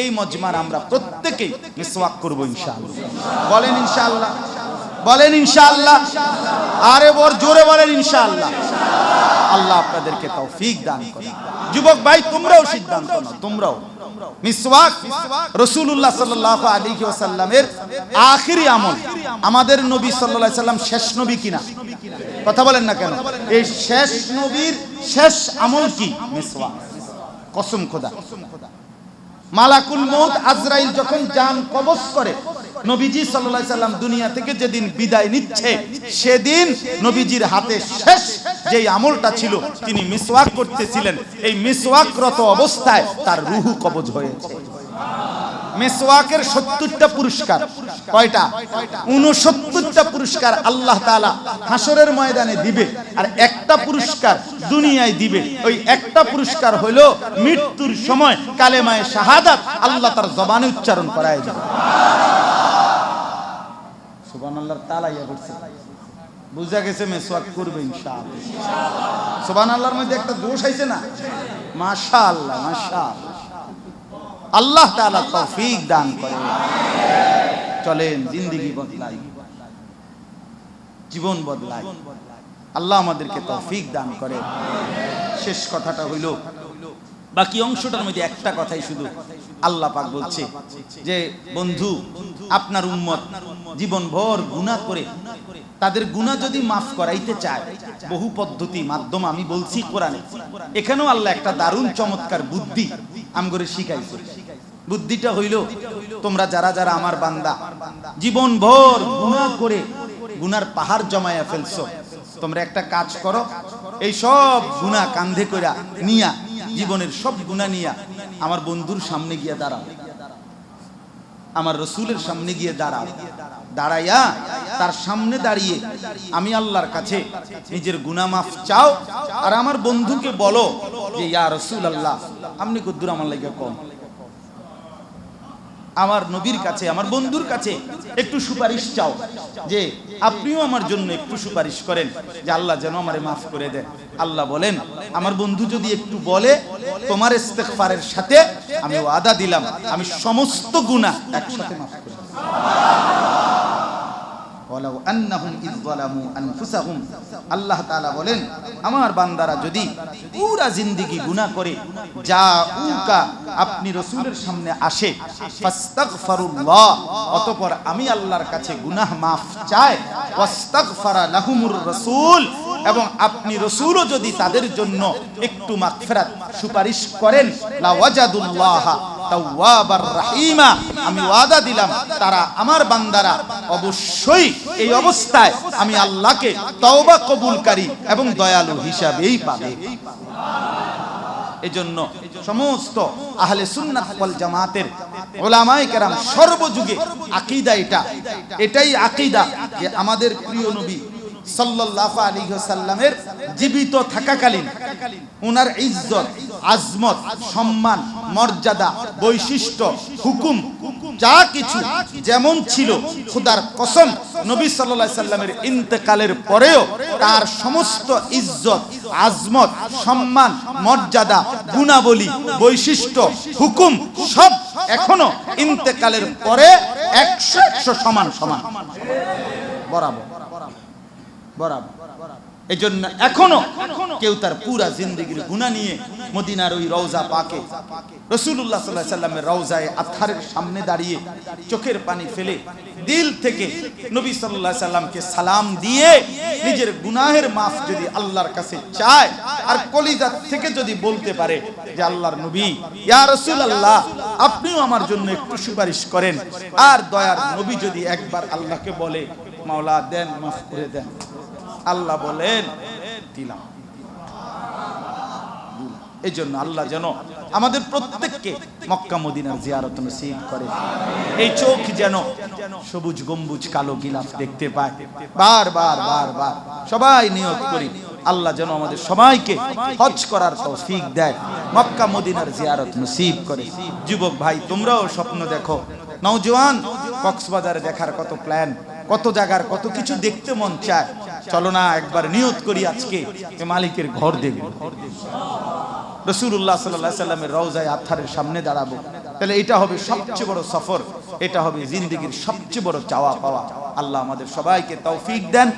এই মজমার আমরা প্রত্যেকেই মিসওয়াক করব ইনশাআল্লাহ। বলেন ইনশাআল্লাহ। বলেন ইনশাআল্লাহ। আরে বর, জোরে বলেন ইনশাআল্লাহ। আল্লাহ আপনাদেরকে তৌফিক দান করে যুবক ভাই, তোমরাও সিদ্ধান্ত নাও, তোমরাও। মিসওয়াক রসুল্লাহ সাল্লাহ আলাইহি ওয়াসাল্লামের আখিরি আমল। আমাদের নবী সাল্লাল্লাহু আলাইহি সাল্লাম শেষ নবী কিনা? কথা বলেন না কেন? এই শেষ নবীর শেষ আমল কি? মিসওয়াক। কসম খোদা। মালাকুল মৌত আজরাইল যখন যান কবচ করে, নবীজি সাল্লাহ সাল্লাম দুনিয়া থেকে যেদিন বিদায় নিচ্ছে, সেদিন নবীজির হাতে শেষ যে আমলটা ছিল, তিনি মিসওয়াক করতেছিলেন। এই মিসওয়াকরত অবস্থায় তার রুহু কবজ হয়েছে। মেসওয়াকের সত্তরটা পুরস্কার। কয়টা? উনসত্তরটা পুরস্কার আল্লাহ তাআলা হাসরের ময়দানে দিবে, আর একটা পুরস্কার দুনিয়ায় দিবে। ওই একটা পুরস্কার হলো মৃত্যুর সময় কালেমায়ে শাহাদাত আল্লাহ তার জবানে উচ্চারণ করায় যাবে সুবহানাল্লাহর তালা ইয়া করছে বুঝা গেছে মেসওয়াক করবে ইনশাআল্লাহ। মধ্যে একটা দোষ আইছে না? মাশাআল্লাহ মাশাআল্লাহ। আল্লাহ তাআলা তৌফিক দান করে চলেন, জিন্দেগি বদলাই। জীবন বদলাই। আল্লাহ আমাদেরকে তৌফিক দান করে। শেষ কথাটা হইল, বাকি অংশটার মধ্যে একটা কথাই শুধু। আল্লাহ পাক বলছে যে, বন্ধু, আপনার উম্মত জীবন ভর গুনাহ করে, তাদের গুনাহ যদি মাফ করাইতে চায়, বহু পদ্ধতি, মাধ্যম আমি বলছি কোরআনে। এখানেও আল্লাহ একটা দারুণ চমৎকার বুদ্ধি আমগরে শিখাইছে। বুদ্ধিটা হইল, তোমরা যারা যারা আমার বান্দা জীবন ভর গুনাহ করে গুনার পাহাড় জমায়া ফেলছো, তোমরা একটা কাজ করো, এই সব গুনাহ কান্ধে কইরা নিয়া, জীবনের সব গুনাহ নিয়া আমার বন্ধুর সামনে গিয়ে দাঁড়াও। আমার রসুলের সামনে গিয়ে দাঁড়াও। দাঁড়াইয়া তার সামনে দাঁড়িয়ে আমি আল্লাহর কাছে নিজের গুনাহ মাফ চাও, আর আমার বন্ধুকে বলো যে, ইয়া রসুল আল্লাহ, আপনি কদ্দুর আমার লাগে কম। আমার নবীর কাছে, আমার বন্ধুর কাছে একটু সুপারিশ চাও যে আপনিও আমার জন্য একটু সুপারিশ করেন যে আল্লাহ যেন আমারে মাফ করে দেন। আল্লাহ বলেন, আমার বন্ধু যদি একটু বলে, তোমার ইস্তেগফারের সাথে আমি ওয়াদা দিলাম, আমি সমস্ত গুনাহ একসাথে মাফ করে আল্লাহ তাআলা বলেন, আমার বান্দারা যদি পুরা জিন্দেগি গুনাহ করে যা উকা আপনি রসুলের সামনে আসে, ফাস্তাগফিরুল্লাহ, অতঃপর আমি আল্লাহর কাছে গুনাহ মাফ চাই, ওয়াস্তাগফারা লাহুমুর রাসূল, এবং আপনি রসুলও যদি তাদের জন্য একটু মাগফিরাত সুপারিশ করেন লা ওয়াজাদুল্লাহ তাওয়াবার রাহিমা। আমি ওয়াদা দিলাম, তারা আমার বান্দারা অবশ্যই এই অবস্থায় আমি আল্লাহকে তওবা কবুলকারী এবং দয়ালু হিসাবেই পাবে। এজন্য সমস্ত আহলে সুন্নাত ওয়াল জামাতের ওলামায়ে কেরাম সর্বযুগে আকীদা এটা। এটাই আকীদা যে আমাদের প্রিয় নবী সাল্লাল্লাহু আলাইহি ওয়াসাল্লামের জীবিত থাকাকালীন উনার ইজ্জত, আজমত, সম্মান, মর্যাদা, বৈশিষ্ট্য, হুকুম, যা কিছু যেমন ছিল খুদার কসম নবী আলাইহি সাল্লামের ইন্তেকালের পরেও তার সমস্ত ইজ্জত, আজমত, সম্মান, মর্যাদা, গুণাবলী, বৈশিষ্ট্য, হুকুম সব এখনও ইন্তেকালের পরে একশো একশো সমান সমান। বরাবর বরাবর এই জন্য এখনও কেউ তার পুরা জিন্দগির গুণা নিয়ে মদিনার ওই রওজা পাকে। রসুল্লাহ সাল্লাহ সাল্লামের রওজায় আথারের সামনে দাঁড়িয়ে চোখের পানি ফেলে দিল থেকে নবী সাল্লাহ সাল্লামকে সালাম দিয়ে নিজের গুনাহের মাফ যদি আল্লাহর কাছে চায় আর কলিজার থেকে যদি বলতে পারে যে আল্লাহর নবী ইয়া রসুল আল্লাহ আপনিও আমার জন্য একটু সুপারিশ করেন। আর দয়ার নবী যদি একবার আল্লাহকে বলে মাওলা দেন মাফ করে দেন। আল্লাহ বলেন দিলাম এই জন্য আল্লাহ যেন আমাদের প্রত্যেককে মক্কা মদিনার জিয়ারত নসিব করে। এই চোখ যেন সবুজ, গম্বুজ, কালো গিলাফ দেখতে পায়। বার বার বার বার। সবাই নিয়ত করি। আল্লাহ যেন আমাদের সবাইকে হজ করার তৌফিক দেয়, মক্কা মদিনার জিয়ারত নসিব করে। যুবক ভাই, তোমরাও স্বপ্ন দেখো। নওজোয়ান, কক্সবাজারে দেখার কত প্ল্যান কত জায়গার কত কিছু দেখতে মন চায়। চলো না, একবার নিয়ত করি আজকে মালিকের ঘর দেখব রসুল্লাহ সাল্লাহ সাল্লামের রওজায় আথারের সামনে দাঁড়াবো। তাহলে এটা হবে সবচেয়ে বড় সফর, এটা হবে জিন্দিগির সবচেয়ে বড় চাওয়া পাওয়া। আল্লাহ আমাদের সবাইকে তৌফিক দেন।